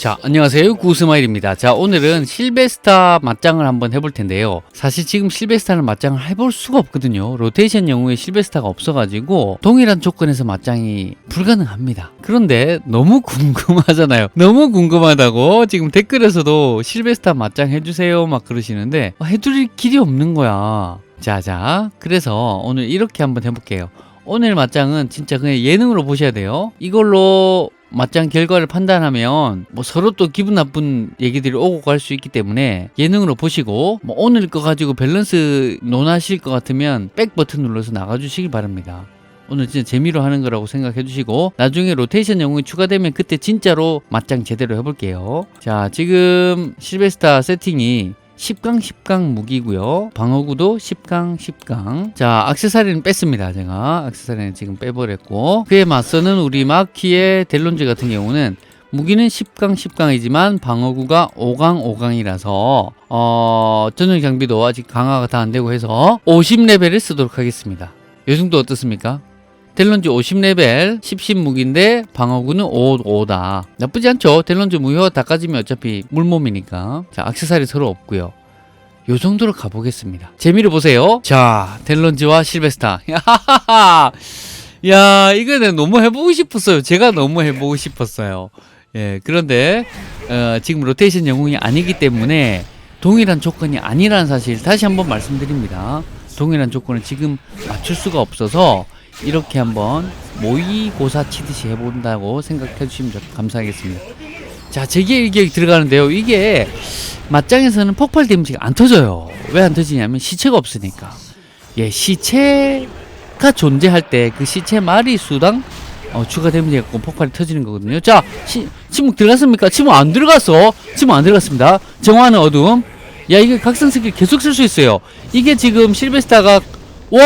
자, 안녕하세요. 구스마일입니다. 자, 오늘은 실베스타 맞짱을 한번 해볼 텐데요. 사실 지금 실베스타는 맞짱을 해볼 수가 없거든요. 로테이션 영웅에 실베스타가 없어가지고 동일한 조건에서 맞짱이 불가능합니다. 그런데 너무 궁금하잖아요. 너무 궁금하다고 지금 댓글에서도 실베스타 맞짱 해주세요 막 그러시는데 어, 해드릴 길이 없는 거야. 자, 자. 그래서 오늘 이렇게 한번 해볼게요. 오늘 맞짱은 진짜 그냥 예능으로 보셔야 돼요. 이걸로 맞짱 결과를 판단하면 뭐 서로 또 기분 나쁜 얘기들이 오고 갈 수 있기 때문에 예능으로 보시고 뭐 오늘 거 가지고 밸런스 논하실 것 같으면 백 버튼 눌러서 나가주시기 바랍니다. 오늘 진짜 재미로 하는 거라고 생각해 주시고 나중에 로테이션 영웅이 추가되면 그때 진짜로 맞짱 제대로 해볼게요. 자 지금 실베스타 세팅이 10강 10강 무기고요. 방어구도 10강 10강. 자, 악세사리는 뺐습니다. 제가 악세사리는 지금 빼버렸고 그에 맞서는 우리 마키의 델론즈 같은 경우는 무기는 10강 10강이지만 방어구가 5강 5강이라서 어, 전용 장비도 아직 강화가 다 안 되고 해서 50레벨을 쓰도록 하겠습니다. 요 정도 어떻습니까? 델론즈 50레벨 10신 무기인데 방어구는 5, 5다. 나쁘지 않죠? 델론즈 무효 다 까지면 어차피 물몸이니까. 자, 악세사리 서로 없고요. 요 정도로 가보겠습니다. 재미를 보세요. 자, 델론즈와 실베스타. 야, 이거 내가 너무 해보고 싶었어요. 제가 너무 해보고 싶었어요. 예, 그런데 어, 지금 로테이션 영웅이 아니기 때문에 동일한 조건이 아니라는 사실 다시 한번 말씀드립니다. 동일한 조건을 지금 맞출 수가 없어서 이렇게 한번 모의고사 치듯이 해본다고 생각해 주시면 좀 감사하겠습니다. 자, 제게 일격이 들어가는데요. 이게 맞짱에서는 폭발 데미지가 안 터져요. 왜 안 터지냐면 시체가 없으니까. 예, 시체가 존재할 때 그 시체 마리 수당 어, 추가 데미지 갖고 폭발이 터지는 거거든요. 자, 시, 침묵 들어갔습니까? 침묵 안 들어갔어. 침묵 안 들어갔습니다. 정화는 어둠. 야, 이게 각성 스킬 계속 쓸 수 있어요. 이게 지금 실베스타가 와!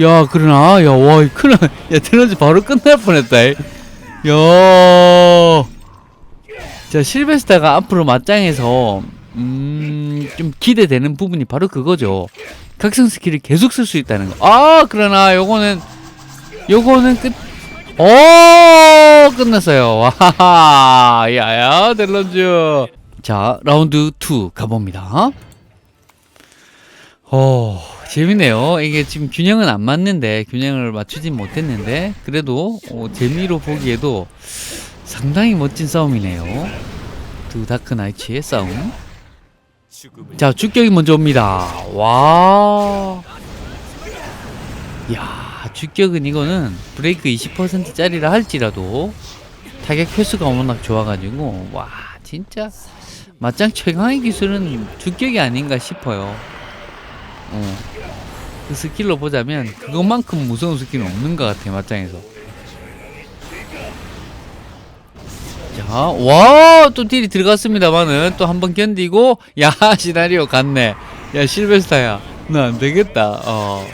야, 그러나, 야, 와, 이 큰일, 나- 야, 테너지 바로 끝날 뻔했다. 이. 야, 자, 실베스타가 앞으로 맞짱에서, 음, 좀 기대되는 부분이 바로 그거죠. 각성 스킬을 계속 쓸 수 있다는 거. 아, 그러나, 요거는, 요거는 끝, 오, 끝났어요. 와하하, 야야, 델런즈. 자, 라운드 2 가봅니다. 어, 재밌네요. 이게 지금 균형은 안 맞는데, 균형을 맞추진 못했는데, 그래도 어, 재미로 보기에도 상당히 멋진 싸움이네요. 두 다크 나이츠의 싸움. 자, 주격이 먼저 옵니다. 와. 야, 주격은 이거는 브레이크 20%짜리라 할지라도 타격 횟수가 워낙 좋아가지고, 와, 진짜 맞짱 최강의 기술은 주격이 아닌가 싶어요. 어. 그 스킬로 보자면 그것만큼 무서운 스킬은 없는 것 같아 맞짱에서. 자, 와, 또 딜이 들어갔습니다만은 또 한 번 견디고, 야, 시나리오 갔네. 야, 실베스타야, 너 안 되겠다. 어,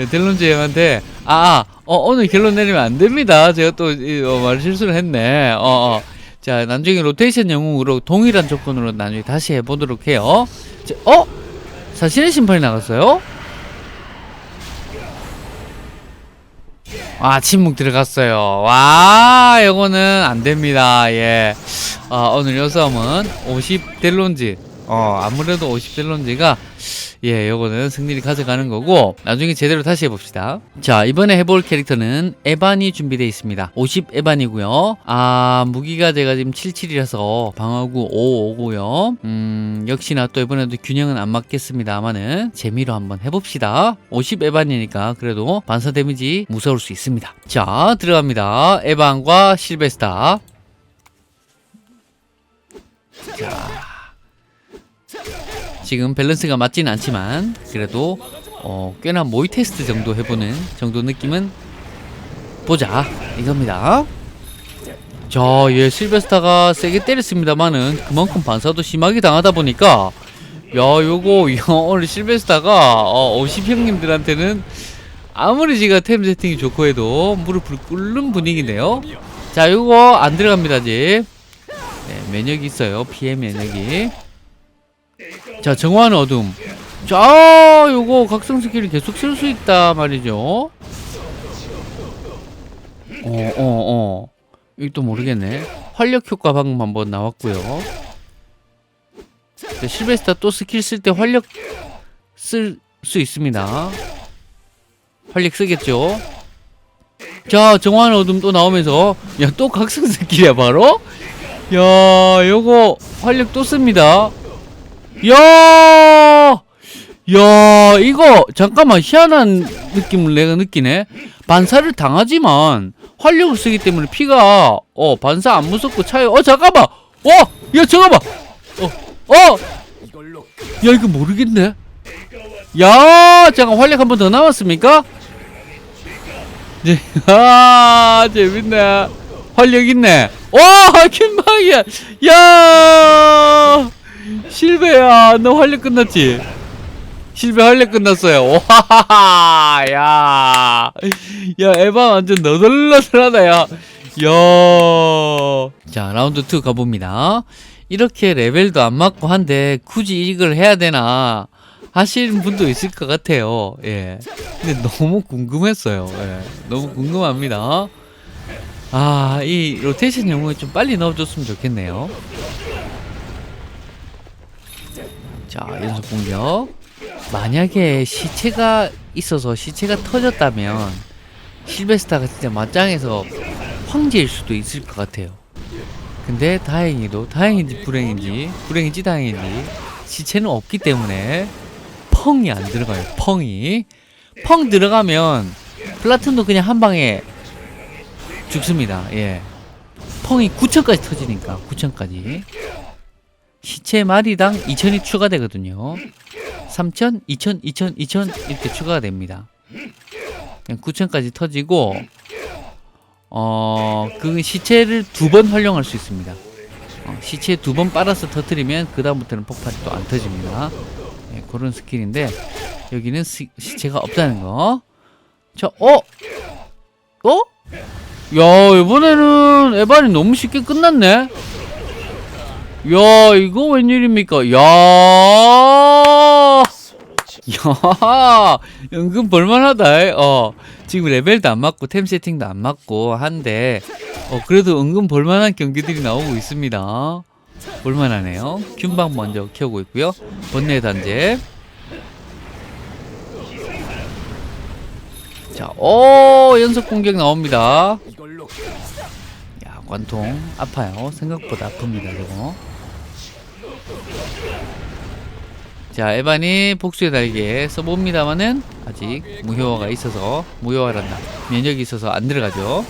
야, 델론즈 형한테, 아, 아, 어, 오늘 결론 내리면 안 됩니다. 제가 또 이, 어, 말 실수를 했네. 어, 어. 자, 나중에 로테이션 영웅으로 동일한 조건으로 나중에 다시 해보도록 해요. 자, 어? 사신의 심판이 나갔어요? 아, 침묵 들어갔어요. 와, 요거는 안 됩니다. 예. 어, 오늘 요 싸움은 50 델론지. 어, 아무래도 50 델론지가 예, 요거는 승리를 가져가는 거고 나중에 제대로 다시 해봅시다. 자, 이번에 해볼 캐릭터는 에반이 준비되어 있습니다. 50 에반이고요. 아, 무기가 제가 지금 77이라서 방어구 5 5고요. 음, 역시나 또 이번에도 균형은 안 맞겠습니다만은 재미로 한번 해봅시다. 50 에반이니까 그래도 반사 데미지 무서울 수 있습니다. 자, 들어갑니다. 에반과 실베스타. 지금 밸런스가 맞지는 않지만 그래도 어, 꽤나 모의 테스트 정도 해보는 정도 느낌은 보자 이겁니다. 자, 예, 실베스타가 세게 때렸습니다만은 그만큼 반사도 심하게 당하다 보니까 야, 요거 야, 오늘 실베스타가 어, 50 형님들한테는 아무리 지가 템 세팅이 좋고 해도 무릎을 꿇는 분위기네요. 자, 요거 안 들어갑니다, 아직. 네, 면역이 있어요. 피해 면역이. 자, 정화는 어둠. 자, 요거 각성 스킬을 계속 쓸 수 있다 말이죠. 어, 어, 어. 이것도 모르겠네. 활력 효과 방금 한번 나왔고요. 자, 실베스타 또 스킬 쓸 때 활력 쓸 수 있습니다. 활력 쓰겠죠. 자, 정화의 어둠 또 나오면서 야, 또 각성 스킬이야 바로? 야, 요거 활력 또 씁니다. 야! 야, 이거 잠깐만 희한한 느낌을 내가 느끼네. 반사를 당하지만 활력을 쓰기 때문에 피가 어 반사 안 무섭고 차요. 어 잠깐만. 어, 야 잠깐만. 어, 어. 야 이거 모르겠네. 야, 잠깐 활력 한 번 더 남았습니까? 네, 아 재밌네. 활력 있네. 와, 킴방이야. 야, 실베 야, 너 활력 끝났지? 실베 활력 끝났어요. 와, 야, 야, 에바 완전 너덜너덜하다, 야. 야. 자, 라운드 2 가봅니다. 이렇게 레벨도 안 맞고 한데 굳이 이걸 해야 되나 하시는 분도 있을 것 같아요. 예. 근데 너무 궁금했어요. 예. 너무 궁금합니다. 아, 이 로테이션 영웅을 좀 빨리 넣어줬으면 좋겠네요. 자, 연속 공격. 만약에 시체가 있어서 시체가 터졌다면 실베스타가 진짜 맞짱에서 황제일 수도 있을 것 같아요. 근데 다행히도 다행인지 불행인지 불행인지 다행인지 시체는 없기 때문에 펑이 안 들어가요. 펑이 펑 들어가면 플라툰도 그냥 한 방에 죽습니다. 예. 펑이 9천까지 터지니까 9천까지 시체 마리당 2천이 추가되거든요. 3천, 2천, 2천, 2천 이렇게 추가가 됩니다. 9천까지 터지고 어, 그 시체를 두 번 활용할 수 있습니다. 어, 시체 두 번 빨아서 터뜨리면 그 다음부터는 폭발이 또 안 터집니다. 예, 그런 스킬인데 여기는 시, 시체가 없다는 거. 자, 어, 어? 야 이번에는 에반이 너무 쉽게 끝났네. 야 이거 웬일입니까? 야, 야, 은근 볼만하다. 어, 지금 레벨도 안 맞고 템 세팅도 안 맞고 한데, 어 그래도 은근 볼만한 경기들이 나오고 있습니다. 볼만하네요. 균방 먼저 키우고 있고요. 번뇌 단제. 자, 오 연속 공격 나옵니다. 야 관통 아파요. 생각보다 아픕니다. 저거. 자 에반이 복수의 날개 써봅니다만은 아직 무효화가 있어서 무효화란다 면역이 있어서 안 들어가죠.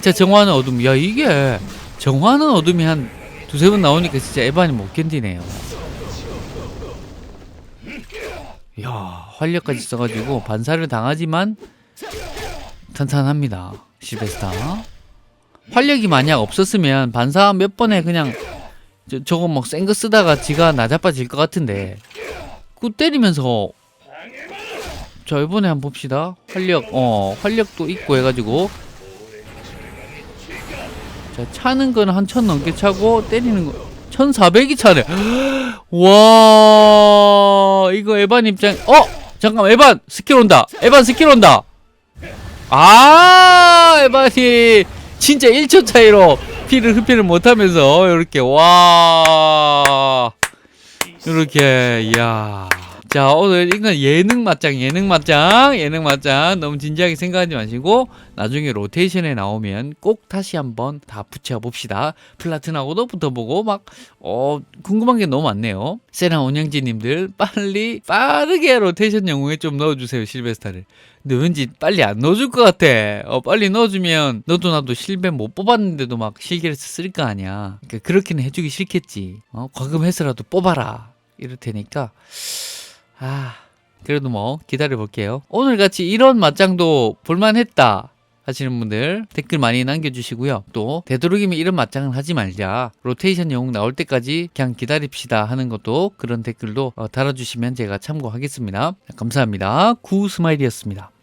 자 정화는 어둠. 야 이게 정화는 어둠이 한 두세 번 나오니까 진짜 에반이 못 견디네요. 야 활력까지 써가지고 반사를 당하지만 탄탄합니다. 실베스타. 활력이 만약 없었으면 반사 몇 번에 그냥 저, 저거 막 센 거 쓰다가 지가 나자빠질 것 같은데. 그 때리면서 자 이번에 한번 봅시다. 활력 어 활력도 있고 해가지고. 자 차는 거는 한천 넘게 차고 때리는 거 1400이 차네. 와 이거 에반 입장 어? 잠깐 에반 스킬 온다. 에반 스킬 온다. 아 에반이 진짜 1초 차이로 피를 흡혈을 못하면서 이렇게 와. 이렇게 이야. 자 오늘 이건 예능 맞짱 예능 맞짱 예능 맞짱. 너무 진지하게 생각하지 마시고 나중에 로테이션에 나오면 꼭 다시 한번 다 붙여 봅시다. 플라튼하고도 붙어보고 막 어 궁금한 게 너무 많네요. 세나 운영진님들 빨리 빠르게 로테이션 영웅에 좀 넣어주세요 실베스타를 근데 왠지 빨리 안 넣어줄 것 같아. 어, 빨리 넣어주면 너도 나도 실배 못 뽑았는데도 막 실기를 쓸 거 아니야. 그러니까 그렇게는 해주기 싫겠지. 어, 과금해서라도 뽑아라. 이럴 테니까. 아, 그래도 뭐 기다려 볼게요. 오늘 같이 이런 맞짱도 볼만했다. 하시는 분들 댓글 많이 남겨주시고요. 또 되도록이면 이런 맞짱은 하지 말자. 로테이션 영웅 나올 때까지 그냥 기다립시다 하는 것도 그런 댓글도 어, 달아주시면 제가 참고하겠습니다. 감사합니다. 구스마일이었습니다.